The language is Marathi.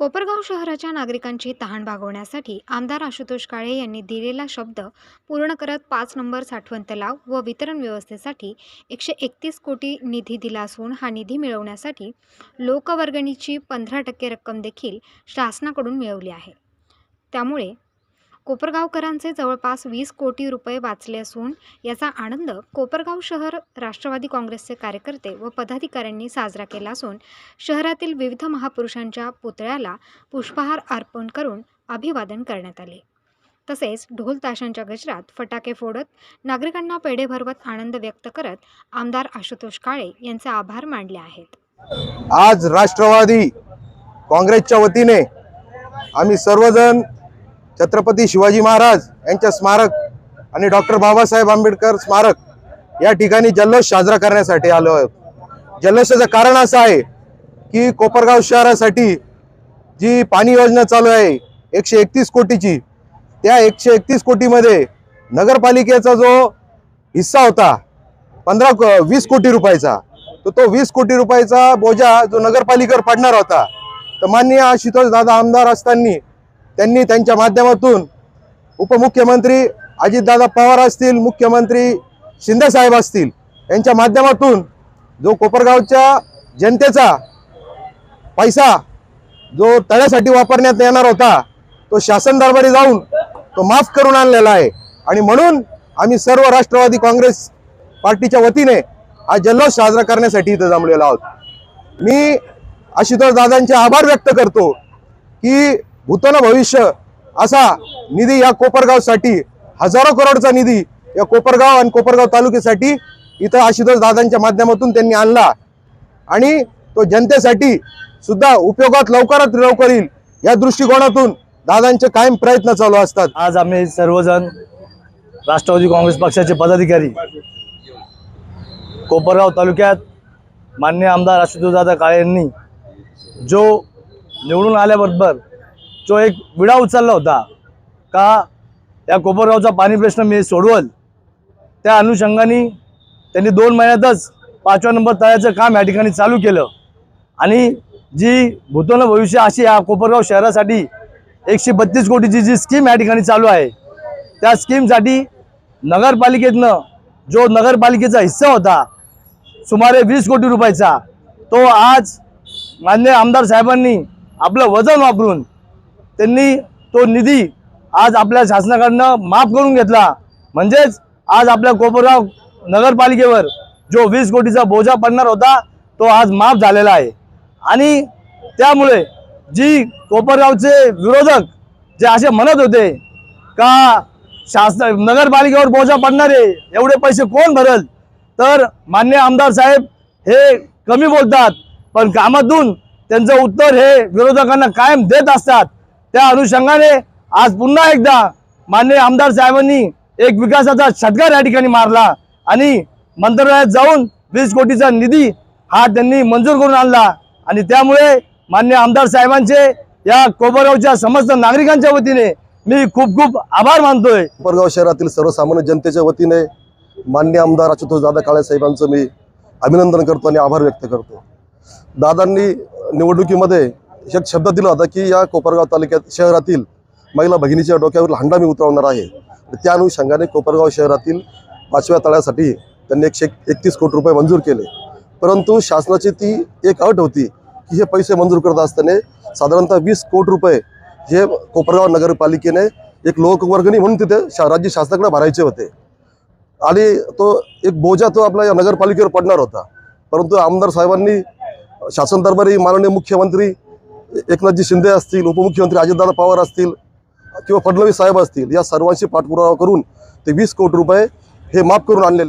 कोपरगाव शहराच्या नागरिकांची तहान भागवण्यासाठी आमदार आशुतोष काळे यांनी दिलेला शब्द पूर्ण करत पाच नंबर साठवण तलाव व वितरण व्यवस्थेसाठी एकशे एकतीस कोटी निधी दिला असून हा निधी मिळवण्यासाठी लोकवर्गणीची पंधरा टक्के रक्कम देखील शासनाकडून मिळवली आहे. त्यामुळे कोपरगावकरांचे जवळपास वीस कोटी रुपये वाचले असून याचा आनंद कोपरगाव शहर राष्ट्रवादी काँग्रेसचे कार्यकर्ते व पदाधिकाऱ्यांनी साजरा केला असून शहरातील विविध महापुरुषांच्या पुतळ्याला पुष्पहार अर्पण करून अभिवादन करण्यात आले. तसेच ढोल ताशांच्या गजरात फटाके फोडत नागरिकांना पेढे भरवत आनंद व्यक्त करत आमदार आशुतोष काळे यांचे आभार मानले आहेत. आज राष्ट्रवादी काँग्रेसच्या वतीने आम्ही सर्वजण छत्रपती शिवाजी महाराज यांच्या स्मारक आणि डॉक्टर बाबासाहेब आंबेडकर स्मारक या ठिकाणी जल्लोष साजरा करण्यासाठी आलो आहोत. जल्लोषाचं कारण असं आहे की कोपरगाव शहरासाठी जी पाणी योजना चालू आहे एकशे एकतीस कोटीची त्या एकशे एकतीस कोटीमध्ये नगरपालिकेचा जो हिस्सा होता पंधरा वीस कोटी रुपयाचा तर तो वीस कोटी रुपयाचा बोजा जो नगरपालिकेवर पडणार होता तर माननीय आशुतोष दादा आमदार असताना त्यांनी त्यांच्या माध्यमातून उपमुख्यमंत्री अजितदादा पवार असतील मुख्यमंत्री शिंदे साहेब असतील यांच्या माध्यमातून जो कोपरगावच्या जनतेचा पैसा जो तळ्यासाठी वापरण्यात येणार होता तो शासन दरबारी जाऊन तो माफ करून आणलेला आहे. आणि म्हणून आम्ही सर्व राष्ट्रवादी काँग्रेस पार्टीच्या वतीने हा जल्लोष साजरा करण्यासाठी इथं जमलेलो आहोत. मी आशुतोष दादांचे आभार व्यक्त करतो की भूतन भविष्य असा निधी या कोपरगावसाठी हजारो करोडचा निधी या कोपरगाव आणि कोपरगाव तालुक्यासाठी इथं आशुतोष दादांच्या माध्यमातून त्यांनी आणला. आणि तो जनतेसाठी सुद्धा उपयोगात लवकरात लवकर येईल या दृष्टिकोनातून दादांचे कायम प्रयत्न चालू असतात. आज आम्ही सर्वजण राष्ट्रवादी काँग्रेस पक्षाचे पदाधिकारी. कोपरगाव तालुक्यात मान्य आमदार आशुतोषदादा काळे यांनी जो निवडून आल्याबरोबर जो एक विडा उचलला होता का या कोपरगावचा पाणी प्रश्न मी सोडवल त्या अनुषंगाने त्यांनी दोन महिन्यातच पाचव्या नंबर तळ्याचं काम या ठिकाणी चालू केलं. आणि जी भूतोन भविष्य अशी या कोपरगाव शहरासाठी एकशे बत्तीस कोटीची जी स्कीम या ठिकाणी चालू आहे त्या स्कीमसाठी नगरपालिकेतनं जो नगरपालिकेचा हिस्सा होता सुमारे वीस कोटी रुपयाचा तो आज मान्य आमदार साहेबांनी आपलं वजन वापरून त्यांनी तो निधी आज आपल्या शासनाकडनं माफ करून घेतला. म्हणजेच आज आपल्या कोपरगाव नगरपालिकेवर जो वीस कोटीचा बोजा पडणार होता तो आज माफ झालेला आहे. आणि त्यामुळे जी कोपरगावचे विरोधक जे असे म्हणत होते का शासन नगरपालिकेवर बोजा पडणार आहे एवढे पैसे कोण भरल? तर मान्य आमदार साहेब हे कमी बोलतात पण कामातून त्यांचं उत्तर हे विरोधकांना कायम देत असतात. त्या अनुषंगाने आज पुन्हा एकदा मान्य आमदार साहेबांनी एक विकासाचा षटकार या ठिकाणी मारला आणि मंत्रालयात जाऊन वीस कोटीचा निधी हा त्यांनी मंजूर करून आणला. आणि त्यामुळे मान्य आमदार साहेबांचे या कोपरगावच्या समस्त नागरिकांच्या वतीने मी खूप खूप आभार मानतोय. कोपरगाव शहरातील सर्वसामान्य जनतेच्या वतीने मान्य आमदार आशुतोष दादा काळे साहेबांचं मी अभिनंदन करतो आणि आभार व्यक्त करतो. दादांनी निवडणुकीमध्ये एक शब्द दिला होता की या कोपरगाव तालुक्यात शहरातील महिला भगिनीच्या डोक्यावर हांडा मी उतरवणार आहे. त्या अनुषंगाने कोपरगाव शहरातील पाचव्या तळ्यासाठी त्यांनी एकशे एकतीस कोटी रुपये मंजूर केले. परंतु शासनाची ती एक अट होती की हे पैसे मंजूर करत असताना साधारणतः वीस कोटी रुपये हे कोपरगाव नगरपालिकेने एक लोकवर्गणी म्हणून तिथे शा राज्य शासनाकडे भरायचे होते. आणि तो एक बोजा तो आपल्या या नगरपालिकेवर पडणार होता. परंतु आमदार साहेबांनी शासन दरबारी माननीय मुख्यमंत्री एकनाथजी शिंदे असतील उपमुख्यमंत्री अजितदादा पवार असतील किंवा फडणवीस साहेब असतील या सर्वांशी पाठपुरावा करून ते वीस कोटी रुपये हे माफ करून आणलेले